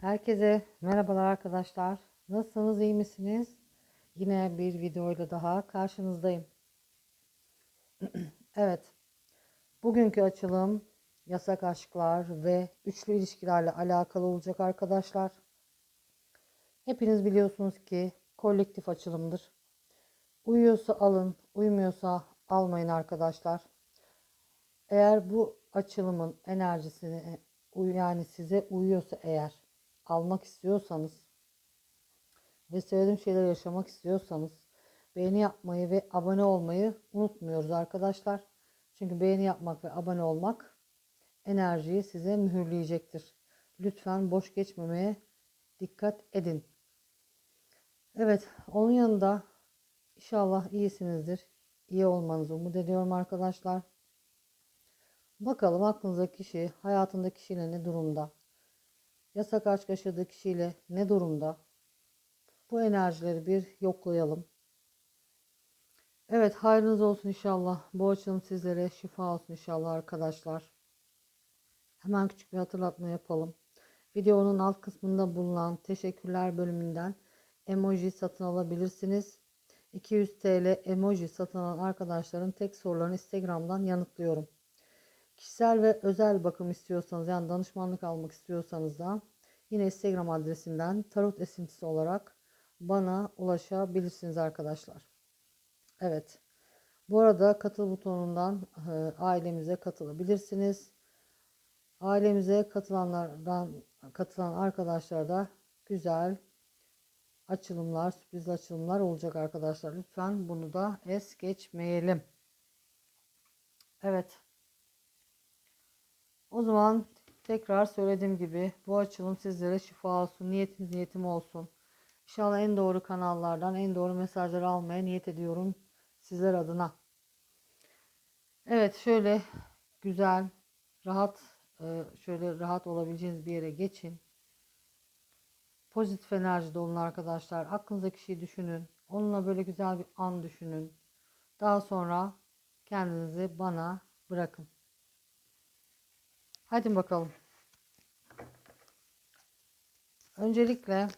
Herkese merhabalar arkadaşlar. Nasılsınız, iyi misiniz? Yine bir videoyla daha karşınızdayım. evet, bugünkü açılım yasak aşklar ve üçlü ilişkilerle alakalı olacak arkadaşlar. Hepiniz biliyorsunuz ki kolektif açılımdır. Uyuyorsa alın, uymuyorsa almayın arkadaşlar. Eğer bu açılımın enerjisini yani size uyuyorsa eğer almak istiyorsanız ve söylediğim şeyleri yaşamak istiyorsanız beğeni yapmayı ve abone olmayı unutmuyoruz arkadaşlar. Çünkü beğeni yapmak ve abone olmak enerjiyi size mühürleyecektir. Lütfen boş geçmemeye dikkat edin. Evet, onun yanında inşallah iyisinizdir. İyi olmanızı umut ediyorum arkadaşlar. Bakalım aklınızdaki kişi hayatındaki kişiyle ne durumda? Yasak aşk yaşadığı kişiyle ne durumda? Bu enerjileri bir yoklayalım. Evet hayrınız olsun inşallah. Bu açılım sizlere şifa olsun inşallah arkadaşlar. Hemen küçük bir hatırlatma yapalım. Videonun alt kısmında bulunan teşekkürler bölümünden emoji satın alabilirsiniz. 200 TL emoji satın alan arkadaşların tek sorularını Instagram'dan yanıtlıyorum. Kişisel ve özel bakım istiyorsanız yani danışmanlık almak istiyorsanız da yine Instagram adresinden tarot esintisi olarak bana ulaşabilirsiniz arkadaşlar. Evet. Bu arada katıl butonundan e, ailemize katılabilirsiniz. Ailemize katılanlardan katılan arkadaşlar da güzel açılımlar, sürpriz açılımlar olacak arkadaşlar. Lütfen bunu da es geçmeyelim. Evet. O zaman tekrar söylediğim gibi bu açılım sizlere şifa olsun. Niyetiniz niyetim olsun. İnşallah en doğru kanallardan en doğru mesajları almaya niyet ediyorum sizler adına. Evet şöyle güzel, rahat, e, şöyle rahat olabileceğiniz bir yere geçin. Pozitif enerjide olun arkadaşlar. Aklınızdaki kişiyi düşünün. Onunla böyle güzel bir an düşünün. Daha sonra kendinizi bana bırakın. Hadi bakalım. Öncelikle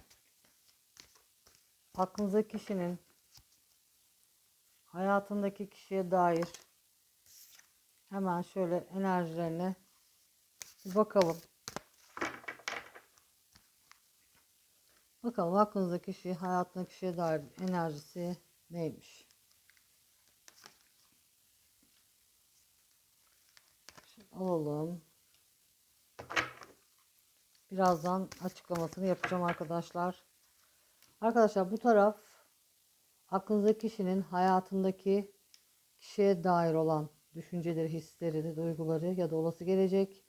aklınızdaki kişinin hayatındaki kişiye dair hemen şöyle enerjilerine bir bakalım. Bakalım aklınızdaki kişi, hayatındaki kişiye dair enerjisi neymiş? Şimdi alalım. Birazdan açıklamasını yapacağım arkadaşlar. Arkadaşlar bu taraf aklınızdaki kişinin hayatındaki kişiye dair olan düşünceleri, hisleri, duyguları ya da olası gelecek.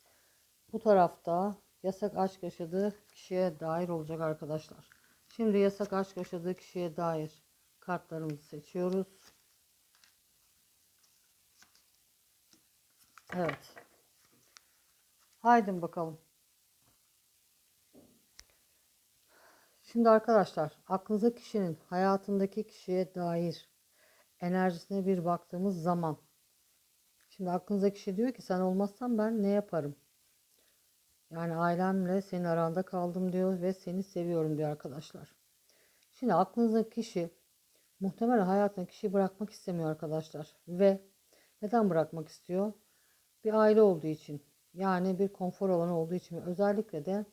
Bu tarafta yasak aşk yaşadığı kişiye dair olacak arkadaşlar. Şimdi yasak aşk yaşadığı kişiye dair kartlarımızı seçiyoruz. Evet. Haydi bakalım. Şimdi arkadaşlar aklınıza kişinin hayatındaki kişiye dair enerjisine bir baktığımız zaman şimdi aklınıza kişi diyor ki sen olmazsan ben ne yaparım? Yani ailemle senin aranda kaldım diyor ve seni seviyorum diyor arkadaşlar. Şimdi aklınızdaki kişi muhtemelen hayatında kişiyi bırakmak istemiyor arkadaşlar. Ve neden bırakmak istiyor? Bir aile olduğu için. Yani bir konfor alanı olduğu için. Özellikle de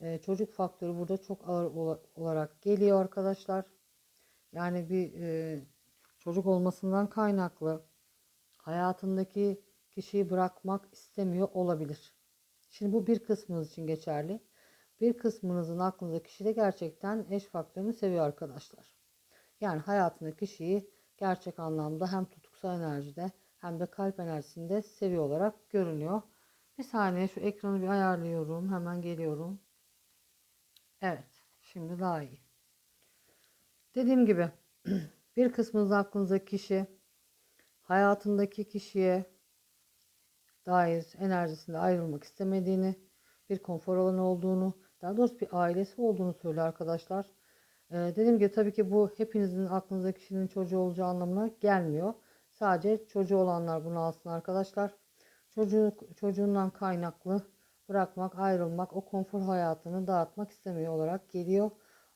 e, çocuk faktörü burada çok ağır olarak geliyor arkadaşlar. Yani bir e, çocuk olmasından kaynaklı hayatındaki kişiyi bırakmak istemiyor olabilir. Şimdi bu bir kısmınız için geçerli. Bir kısmınızın aklınızdaki kişi de gerçekten eş faktörünü seviyor arkadaşlar. Yani hayatındaki kişiyi gerçek anlamda hem tutkusal enerjide hem de kalp enerjisinde seviyor olarak görünüyor. Bir saniye şu ekranı bir ayarlıyorum. Hemen geliyorum. Evet. Şimdi daha iyi. Dediğim gibi bir kısmınız aklınızdaki kişi hayatındaki kişiye dair enerjisinde ayrılmak istemediğini, bir konfor alanı olduğunu, daha doğrusu bir ailesi olduğunu söylüyor arkadaşlar. Ee, dediğim gibi tabii ki bu hepinizin aklınızdaki kişinin çocuğu olacağı anlamına gelmiyor. Sadece çocuğu olanlar bunu alsın arkadaşlar. Çocuğu, çocuğundan kaynaklı bırakmak, ayrılmak, o konfor hayatını dağıtmak istemiyor olarak geliyor.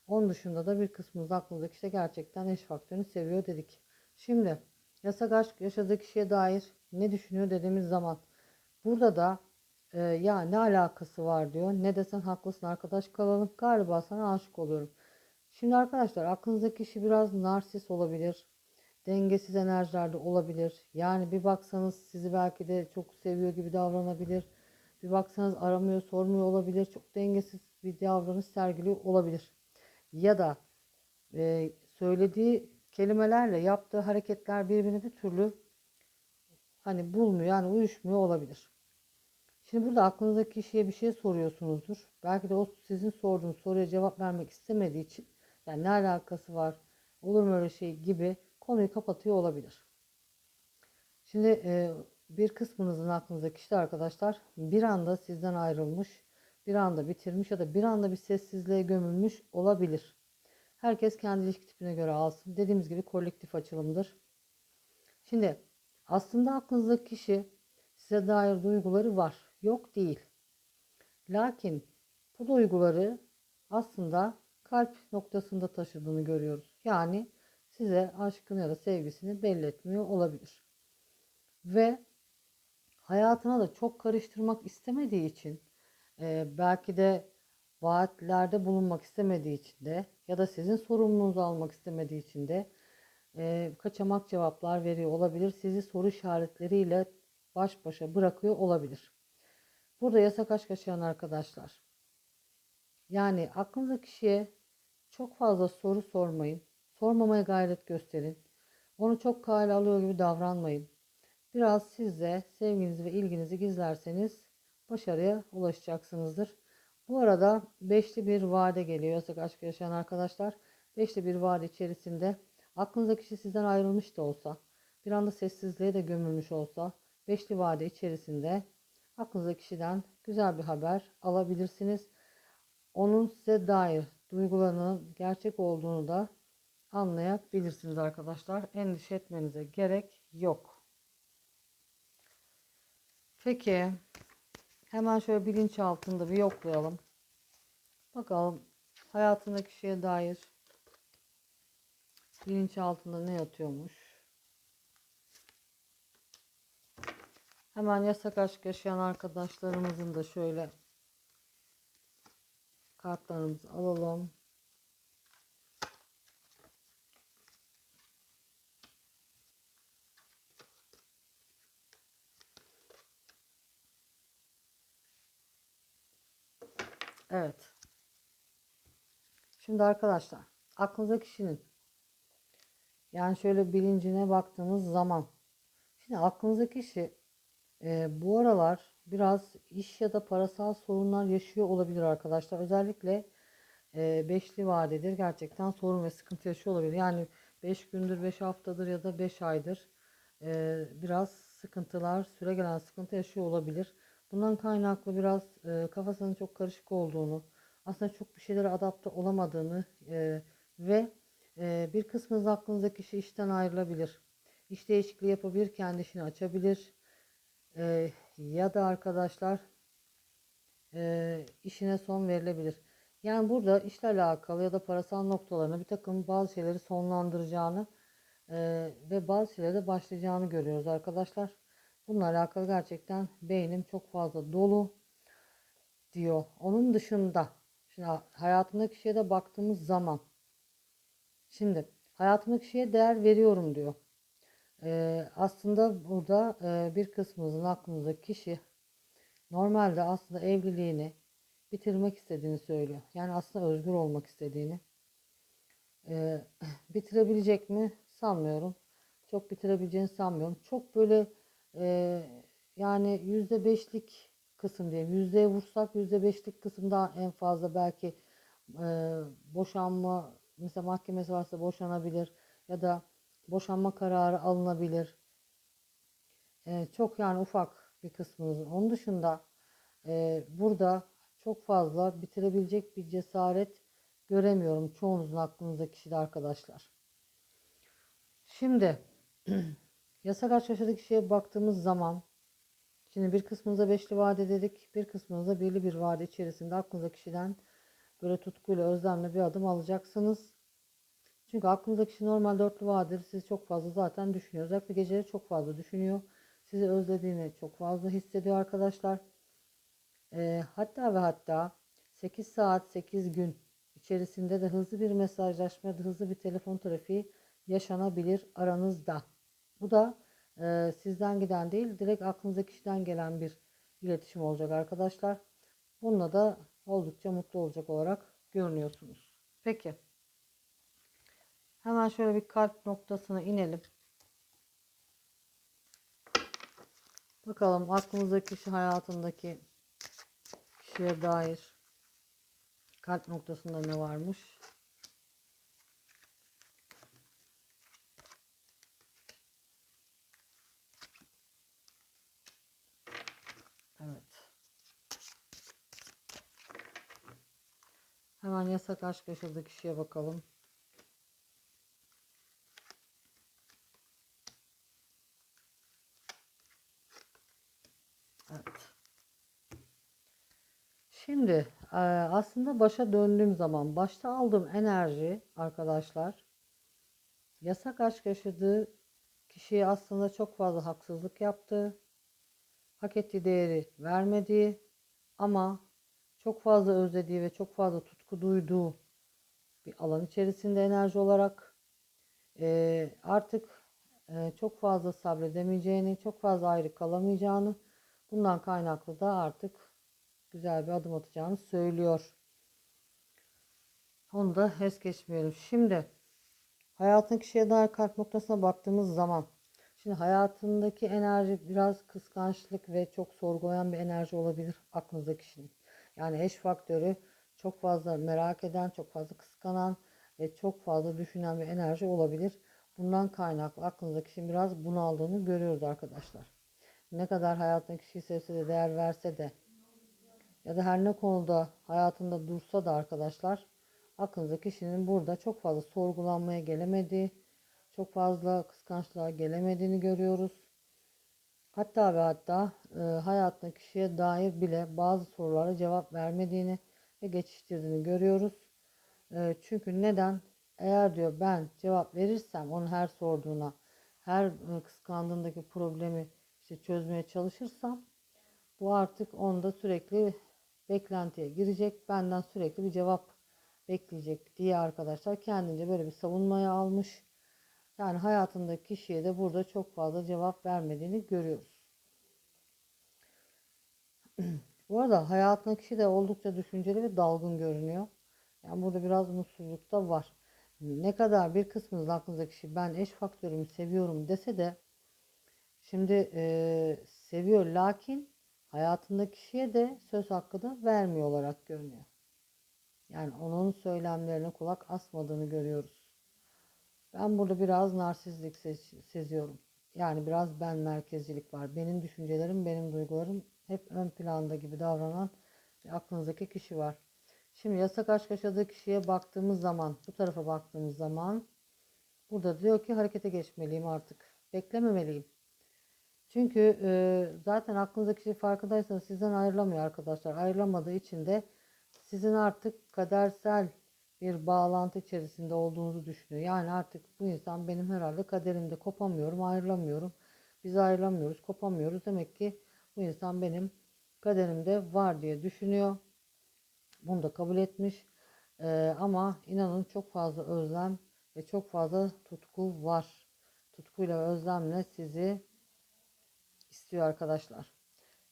Onun dışında da bir kısmımız aklımızdaki işte gerçekten eş faktörünü seviyor dedik. Şimdi yasak aşk yaşadığı kişiye dair ne düşünüyor dediğimiz zaman burada da e, ya ne alakası var diyor. Ne desen haklısın arkadaş kalalım. Galiba sana aşık oluyorum. Şimdi arkadaşlar aklınızdaki kişi biraz narsist olabilir. Dengesiz enerjilerde olabilir. Yani bir baksanız sizi belki de çok seviyor gibi davranabilir. Bir baksanız aramıyor, sormuyor olabilir. Çok dengesiz bir davranış sergiliyor olabilir. Ya da e, söylediği kelimelerle yaptığı hareketler birbirini bir türlü hani bulmuyor yani uyuşmuyor olabilir. Şimdi burada aklınızdaki kişiye bir şey soruyorsunuzdur. Belki de o sizin sorduğunuz soruya cevap vermek istemediği için yani ne alakası var olur mu öyle şey gibi konuyu kapatıyor olabilir. Şimdi e, bir kısmınızın aklınızdaki kişi de arkadaşlar bir anda sizden ayrılmış, bir anda bitirmiş ya da bir anda bir sessizliğe gömülmüş olabilir. Herkes kendi ilişki tipine göre alsın. Dediğimiz gibi kolektif açılımdır. Şimdi aslında aklınızdaki kişi size dair duyguları var. Yok değil. Lakin bu duyguları aslında kalp noktasında taşıdığını görüyoruz. Yani size aşkını ya da sevgisini belli etmiyor olabilir. Ve hayatına da çok karıştırmak istemediği için e, belki de vaatlerde bulunmak istemediği için de ya da sizin sorumluluğunuzu almak istemediği için de e, kaçamak cevaplar veriyor olabilir. Sizi soru işaretleriyle baş başa bırakıyor olabilir. Burada yasak aşk yaşayan arkadaşlar. Yani aklınızdaki kişiye çok fazla soru sormayın. Sormamaya gayret gösterin. Onu çok kale alıyor gibi davranmayın. Biraz siz de sevginizi ve ilginizi gizlerseniz başarıya ulaşacaksınızdır. Bu arada beşli bir vade geliyor yasak aşk yaşayan arkadaşlar. Beşli bir vade içerisinde aklınızdaki kişi sizden ayrılmış da olsa, bir anda sessizliğe de gömülmüş olsa, beşli vade içerisinde aklınızdaki kişiden güzel bir haber alabilirsiniz. Onun size dair duygularının gerçek olduğunu da anlayabilirsiniz arkadaşlar. Endişe etmenize gerek yok. Peki hemen şöyle bilinç altında bir yoklayalım. Bakalım hayatındaki kişiye dair bilinç altında ne yatıyormuş. Hemen yasak aşk yaşayan arkadaşlarımızın da şöyle kartlarımızı alalım. Evet. Şimdi arkadaşlar aklınızdaki kişinin yani şöyle bilincine baktığımız zaman şimdi aklınızdaki kişi e, bu aralar biraz iş ya da parasal sorunlar yaşıyor olabilir arkadaşlar. Özellikle e, beşli vadedir gerçekten sorun ve sıkıntı yaşıyor olabilir. Yani 5 gündür, 5 haftadır ya da 5 aydır e, biraz sıkıntılar, süre gelen sıkıntı yaşıyor olabilir. Bundan kaynaklı biraz e, kafasının çok karışık olduğunu, aslında çok bir şeylere adapte olamadığını e, ve e, bir kısmınız aklınızdaki kişi işten ayrılabilir. İş değişikliği yapabilir, kendi işini açabilir. E, ya da arkadaşlar e, işine son verilebilir. Yani burada işle alakalı ya da parasal noktalarına bir takım bazı şeyleri sonlandıracağını e, ve bazı şeylere de başlayacağını görüyoruz arkadaşlar. Bununla alakalı gerçekten beynim çok fazla dolu diyor. Onun dışında şimdi hayatımdaki kişiye de baktığımız zaman şimdi hayatımdaki kişiye değer veriyorum diyor. Ee, aslında burada e, bir kısmımızın aklımızdaki kişi normalde aslında evliliğini bitirmek istediğini söylüyor. Yani aslında özgür olmak istediğini. Ee, bitirebilecek mi? Sanmıyorum. Çok bitirebileceğini sanmıyorum. Çok böyle e, yani yüzde beşlik kısım diye yüzdeye vursak yüzde beşlik kısımda en fazla belki e, boşanma mesela mahkemesi varsa boşanabilir ya da boşanma kararı alınabilir. E, çok yani ufak bir kısmınız. Onun dışında e, burada çok fazla bitirebilecek bir cesaret göremiyorum çoğunuzun aklınızda kişide arkadaşlar. Şimdi yasak aşk yaşadığı kişiye baktığımız zaman Şimdi bir kısmınıza beşli vade dedik. Bir kısmınıza birli bir vade içerisinde aklınıza kişiden böyle tutkuyla, özlemle bir adım alacaksınız. Çünkü aklınızdaki kişi normal dörtlü vadedir. Sizi çok fazla zaten düşünüyor. Özellikle geceleri çok fazla düşünüyor. Sizi özlediğini çok fazla hissediyor arkadaşlar. Ee, hatta ve hatta 8 saat 8 gün içerisinde de hızlı bir mesajlaşma, hızlı bir telefon trafiği yaşanabilir aranızda. Bu da e, sizden giden değil, direkt aklınızdaki kişiden gelen bir iletişim olacak arkadaşlar. Bununla da oldukça mutlu olacak olarak görünüyorsunuz. Peki. Hemen şöyle bir kalp noktasına inelim. Bakalım aklınızdaki kişi hayatındaki kişiye dair kalp noktasında ne varmış? Evet. Yasak aşk yaşadığı kişiye bakalım. Evet. Şimdi e, aslında başa döndüğüm zaman başta aldığım enerji arkadaşlar yasak aşk yaşadığı kişiye aslında çok fazla haksızlık yaptı. Hak ettiği değeri vermediği ama çok fazla özlediği ve çok fazla tutku duyduğu bir alan içerisinde enerji olarak e, artık e, çok fazla sabredemeyeceğini, çok fazla ayrı kalamayacağını bundan kaynaklı da artık güzel bir adım atacağını söylüyor. Onu da es geçmeyelim. Şimdi hayatın kişiye dair kalp noktasına baktığımız zaman şimdi hayatındaki enerji biraz kıskançlık ve çok sorgulayan bir enerji olabilir aklınızdaki kişinin. Yani eş faktörü çok fazla merak eden, çok fazla kıskanan ve çok fazla düşünen bir enerji olabilir. Bundan kaynaklı aklınızdaki kişinin biraz bunaldığını görüyoruz arkadaşlar. Ne kadar hayatındaki kişiyi sevse de değer verse de ya da her ne konuda hayatında dursa da arkadaşlar aklınızdaki kişinin burada çok fazla sorgulanmaya gelemediği, çok fazla kıskançlığa gelemediğini görüyoruz. Hatta ve hatta e, hayatındaki kişiye dair bile bazı sorulara cevap vermediğini ve geçiştirdiğini görüyoruz. E, çünkü neden? Eğer diyor ben cevap verirsem onun her sorduğuna, her e, kıskandığındaki problemi işte çözmeye çalışırsam bu artık onda sürekli beklentiye girecek. Benden sürekli bir cevap bekleyecek diye arkadaşlar kendince böyle bir savunmaya almış. Yani hayatındaki kişiye de burada çok fazla cevap vermediğini görüyoruz. Bu arada hayatındaki kişi de oldukça düşünceli ve dalgın görünüyor. Yani burada biraz mutsuzluk da var. Ne kadar bir kısmınız aklınızdaki kişi ben eş faktörümü seviyorum dese de şimdi e, seviyor lakin hayatındaki kişiye de söz hakkı da vermiyor olarak görünüyor. Yani onun söylemlerine kulak asmadığını görüyoruz. Ben burada biraz narsizlik seziyorum. Yani biraz ben merkezcilik var. Benim düşüncelerim, benim duygularım hep ön planda gibi davranan aklınızdaki kişi var. Şimdi yasak aşk yaşadığı kişiye baktığımız zaman, bu tarafa baktığımız zaman burada diyor ki harekete geçmeliyim artık. Beklememeliyim. Çünkü e, zaten aklınızdaki kişi farkındaysanız sizden ayrılamıyor arkadaşlar. Ayrılamadığı için de sizin artık kadersel bir bağlantı içerisinde olduğunuzu düşünüyor. Yani artık bu insan benim herhalde kaderimde kopamıyorum, ayrılamıyorum. Biz ayrılamıyoruz, kopamıyoruz. Demek ki bu insan benim kaderimde var diye düşünüyor. Bunu da kabul etmiş. Ee, ama inanın çok fazla özlem ve çok fazla tutku var. Tutkuyla ve özlemle sizi istiyor arkadaşlar.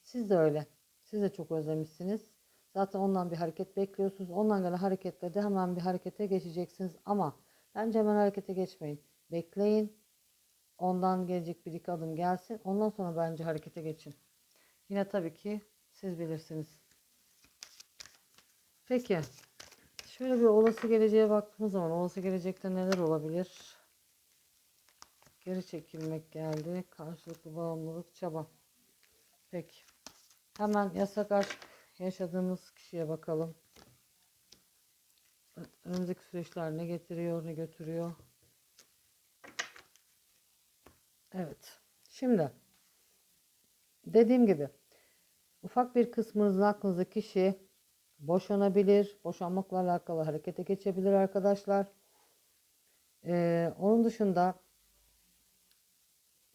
Siz de öyle. Siz de çok özlemişsiniz. Zaten ondan bir hareket bekliyorsunuz. Ondan gelen hareketle de hemen bir harekete geçeceksiniz. Ama bence hemen harekete geçmeyin. Bekleyin. Ondan gelecek bir iki adım gelsin. Ondan sonra bence harekete geçin. Yine tabii ki siz bilirsiniz. Peki. Şöyle bir olası geleceğe baktığımız zaman olası gelecekte neler olabilir? Geri çekilmek geldi. Karşılıklı bağımlılık, çaba. Peki. Hemen yasak aşk yaşadığımız kişiye bakalım. Önümüzdeki süreçler ne getiriyor, ne götürüyor? Evet. Şimdi Dediğim gibi ufak bir kısmınızın aklınızda kişi boşanabilir, boşanmakla alakalı harekete geçebilir arkadaşlar. Ee, onun dışında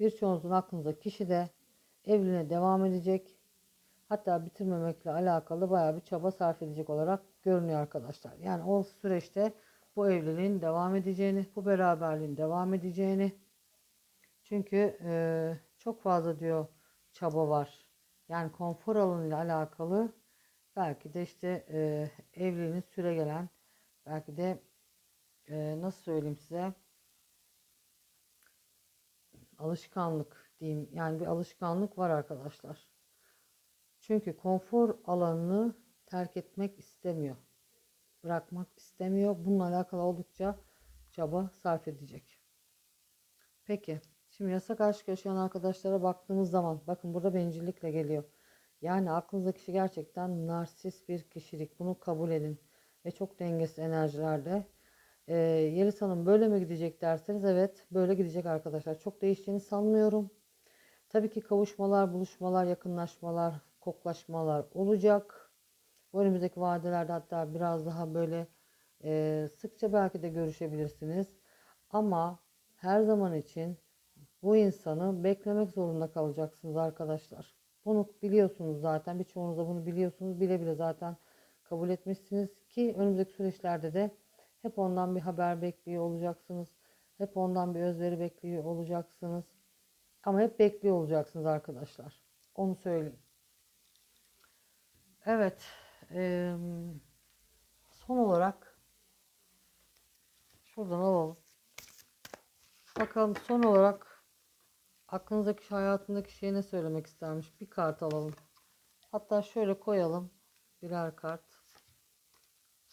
birçoğunuzun aklınızda kişi de evliliğine devam edecek. Hatta bitirmemekle alakalı bayağı bir çaba sarf edecek olarak görünüyor arkadaşlar. Yani o süreçte bu evliliğin devam edeceğini, bu beraberliğin devam edeceğini. Çünkü e, çok fazla diyor çaba var. Yani konfor alanıyla alakalı belki de işte e, evliliğinin süre gelen belki de e, nasıl söyleyeyim size alışkanlık diyeyim. Yani bir alışkanlık var arkadaşlar. Çünkü konfor alanını terk etmek istemiyor. Bırakmak istemiyor. Bununla alakalı oldukça çaba sarf edecek. Peki. Şimdi yasak aşk yaşayan arkadaşlara baktığımız zaman bakın burada bencillikle geliyor. Yani aklınızdaki kişi gerçekten narsist bir kişilik. Bunu kabul edin. Ve çok dengesiz enerjilerde. Ee, Yeliz Hanım böyle mi gidecek derseniz evet böyle gidecek arkadaşlar. Çok değiştiğini sanmıyorum. Tabii ki kavuşmalar, buluşmalar, yakınlaşmalar, koklaşmalar olacak. Önümüzdeki vadelerde hatta biraz daha böyle e, sıkça belki de görüşebilirsiniz. Ama her zaman için bu insanı beklemek zorunda kalacaksınız arkadaşlar. Bunu biliyorsunuz zaten. Birçoğunuz da bunu biliyorsunuz. Bile bile zaten kabul etmişsiniz ki önümüzdeki süreçlerde de hep ondan bir haber bekliyor olacaksınız. Hep ondan bir özveri bekliyor olacaksınız. Ama hep bekliyor olacaksınız arkadaşlar. Onu söyleyeyim. Evet. eee, son olarak şuradan alalım. Bakalım son olarak aklınızdaki hayatındaki şey ne söylemek istermiş? Bir kart alalım. Hatta şöyle koyalım. Birer kart.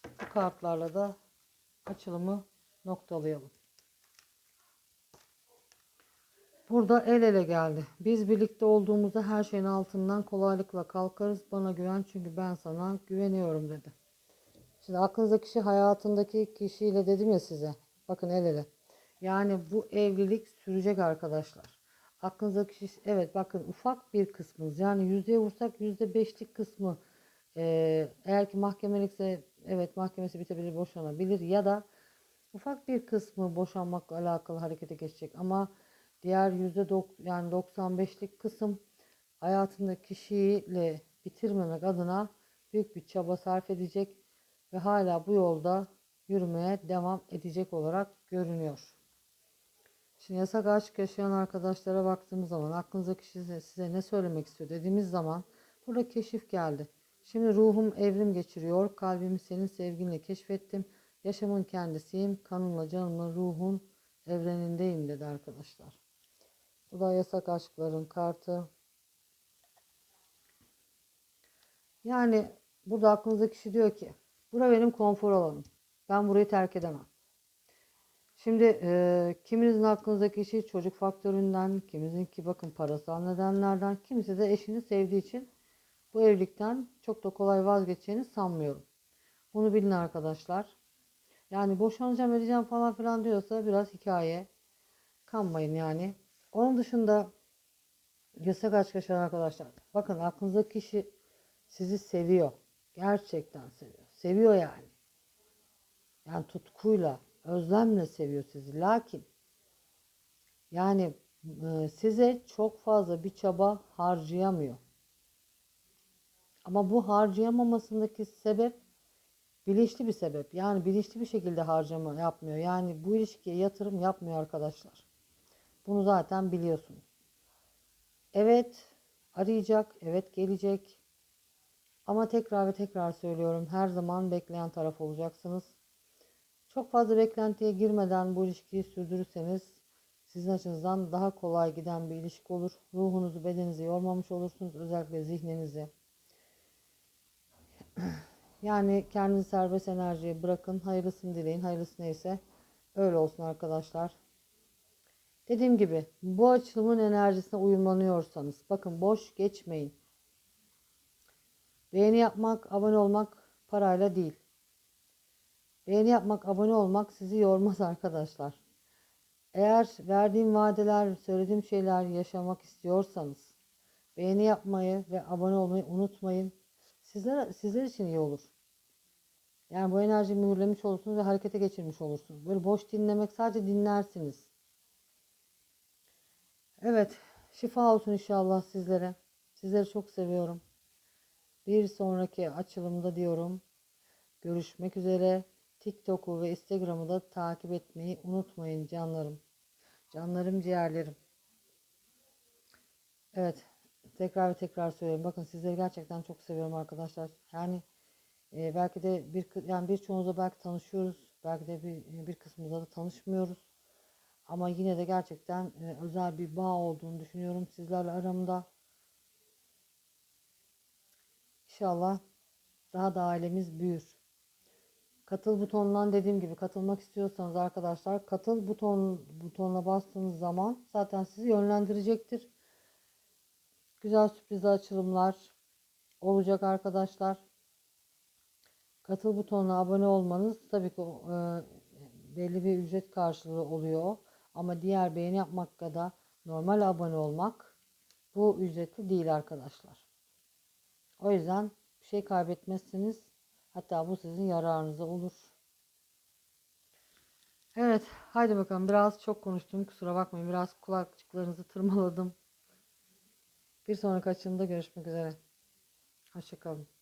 Bu kartlarla da açılımı noktalayalım. Burada el ele geldi. Biz birlikte olduğumuzda her şeyin altından kolaylıkla kalkarız. Bana güven çünkü ben sana güveniyorum dedi. Şimdi aklınızdaki kişi hayatındaki kişiyle dedim ya size. Bakın el ele. Yani bu evlilik sürecek arkadaşlar. Aklınızdaki kişi evet bakın ufak bir kısmınız yani yüzdeye vursak yüzde beşlik kısmı eee, eğer ki mahkemelikse evet mahkemesi bitebilir boşanabilir ya da ufak bir kısmı boşanmakla alakalı harekete geçecek ama diğer yüzde dok- yani 95'lik kısım hayatındaki kişiyle bitirmemek adına büyük bir çaba sarf edecek ve hala bu yolda yürümeye devam edecek olarak görünüyor. Şimdi yasak aşk yaşayan arkadaşlara baktığımız zaman aklınızdaki kişi size, size ne söylemek istiyor dediğimiz zaman burada keşif geldi. Şimdi ruhum evrim geçiriyor. Kalbimi senin sevginle keşfettim. Yaşamın kendisiyim. Kanımla canımla ruhun evrenindeyim dedi arkadaşlar. Bu da yasak aşkların kartı. Yani burada aklınızdaki kişi diyor ki bura benim konfor alanım. Ben burayı terk edemem. Şimdi e, kiminizin aklınızdaki kişi çocuk faktöründen, kimizinki bakın parasal nedenlerden, kimisi de eşini sevdiği için bu evlilikten çok da kolay vazgeçeceğini sanmıyorum. Bunu bilin arkadaşlar. Yani boşanacağım edeceğim falan filan diyorsa biraz hikaye. Kanmayın yani. Onun dışında yasak aşk yaşayan arkadaşlar. Bakın aklınızdaki kişi sizi seviyor. Gerçekten seviyor. Seviyor yani. Yani tutkuyla, özlemle seviyor sizi. Lakin yani e, size çok fazla bir çaba harcayamıyor. Ama bu harcayamamasındaki sebep bilinçli bir sebep. Yani bilinçli bir şekilde harcama yapmıyor. Yani bu ilişkiye yatırım yapmıyor arkadaşlar. Bunu zaten biliyorsunuz. Evet arayacak, evet gelecek. Ama tekrar ve tekrar söylüyorum her zaman bekleyen taraf olacaksınız. Çok fazla beklentiye girmeden bu ilişkiyi sürdürürseniz sizin açınızdan daha kolay giden bir ilişki olur. Ruhunuzu, bedeninizi yormamış olursunuz. Özellikle zihninizi. Yani kendinizi serbest enerjiye bırakın. Hayırlısını dileyin. Hayırlısı neyse öyle olsun arkadaşlar. Dediğim gibi bu açılımın enerjisine uyumlanıyorsanız bakın boş geçmeyin. Beğeni yapmak, abone olmak parayla değil. Beğeni yapmak, abone olmak sizi yormaz arkadaşlar. Eğer verdiğim vadeler, söylediğim şeyler yaşamak istiyorsanız, Beğeni yapmayı ve abone olmayı unutmayın. Sizler, sizler için iyi olur. Yani bu enerjiyi mühürlemiş olursunuz ve harekete geçirmiş olursunuz. Böyle boş dinlemek sadece dinlersiniz. Evet, şifa olsun inşallah sizlere. Sizleri çok seviyorum. Bir sonraki açılımda diyorum. Görüşmek üzere. TikTok'u ve Instagram'ı da takip etmeyi unutmayın canlarım. Canlarım, ciğerlerim. Evet, tekrar ve tekrar söylüyorum. Bakın sizleri gerçekten çok seviyorum arkadaşlar. Yani e, belki de bir yani birçoğunuzla belki tanışıyoruz. Belki de bir bir kısmımızla da tanışmıyoruz. Ama yine de gerçekten e, özel bir bağ olduğunu düşünüyorum sizlerle aramda. İnşallah daha da ailemiz büyür. Katıl butonundan dediğim gibi katılmak istiyorsanız arkadaşlar katıl buton butonuna bastığınız zaman zaten sizi yönlendirecektir. Güzel sürprizli açılımlar olacak arkadaşlar. Katıl butonuna abone olmanız tabii ki e, belli bir ücret karşılığı oluyor. Ama diğer beğeni yapmak ya da normal abone olmak bu ücretli değil arkadaşlar. O yüzden bir şey kaybetmezsiniz. Hatta bu sizin yararınıza olur. Evet, haydi bakalım. Biraz çok konuştum. Kusura bakmayın. Biraz kulakçıklarınızı tırmaladım. Bir sonraki açılımda görüşmek üzere. Hoşçakalın.